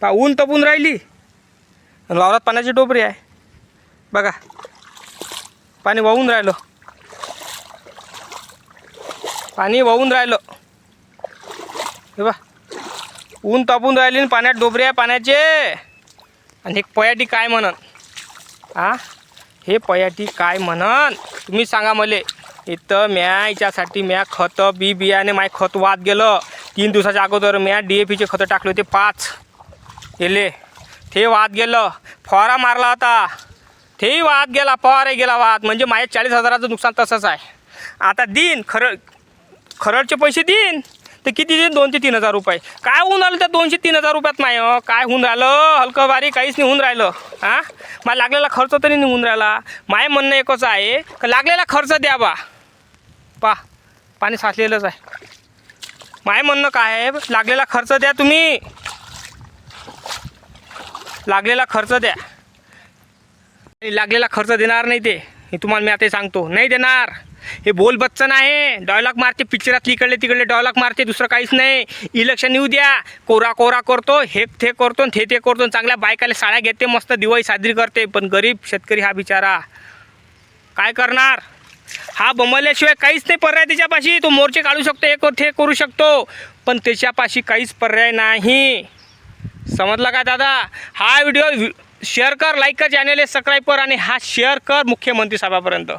पा ऊन तपून राहिली. आणि वावरात पाण्याची टोपरी आहे. बघा पाणी वाहून राहिलं. पाणी वाहून राहिलं. हे बा ऊन तापून राहिली आणि पाण्यात डोबरे आहे पाण्याचे. आणि एक पयाटी काय म्हणन? आ? हे पयाटी काय म्हणन? तुम्ही सांगा मले. इथं म्या याच्यासाठी म्या खतं बी बियाणे माय खत वाद गेलं. तीन दिवसाच्या अगोदर म्या डी ए पीचे खतं टाकले होते पाच. इले ते वाद गेलं. फवारा मारला होता. तेही वाद गेला फवाराही गेला वाद म्हणजे माझ्या चाळीस हजाराचं नुकसान तसंच आहे. आता दिन खरं खरडचे पैसे देईन तर किती देईन? दोन ते तीन हजार रुपये. काय होऊन राहिलं त्या दोनशे तीन हजार रुपयात माय? काय होऊन राहिलं? हलकं बारी काहीच नाही होऊन राहिलं. हां मला लागलेला खर्च तरी निघून राहिला. माय म्हणणं एकच आहे का लागलेला खर्च द्या बा. पा पाणी साचलेलंच आहे. माय म्हणणं काय आहे? लागलेला खर्च द्या तुम्ही. लागलेला खर्च द्या. आणि लागलेला खर्च देणार नाही ते. हे तुम्हाला मी आता सांगतो. नाही देणार. हे बोल बच्चन आहे. डॉयलॉग मारते पिक्चरात इकडले तिकडले डॉयलॉग मारते दुसरं काहीच नाही. इलेक्शन येऊ द्या. कोरा कोरा करतो हे ते करतो आणि ते ते करतो चांगल्या बायकाला साड्या घेते मस्त दिवाळी साजरी करते. पण गरीब शेतकरी हा बिचारा. काय करणार? हा बमवल्याशिवाय काहीच नाही पर्याय त्याच्यापाशी तो मोर्चे काढू शकतो हे ते करू शकतो. पण त्याच्यापाशी काहीच पर्याय नाही. समजला का दादा? हा व्हिडिओ शेअर कर लाईक कर चॅनल सबस्क्राईब कर आणि हा शेअर कर मुख्यमंत्री साहेबापर्यंत.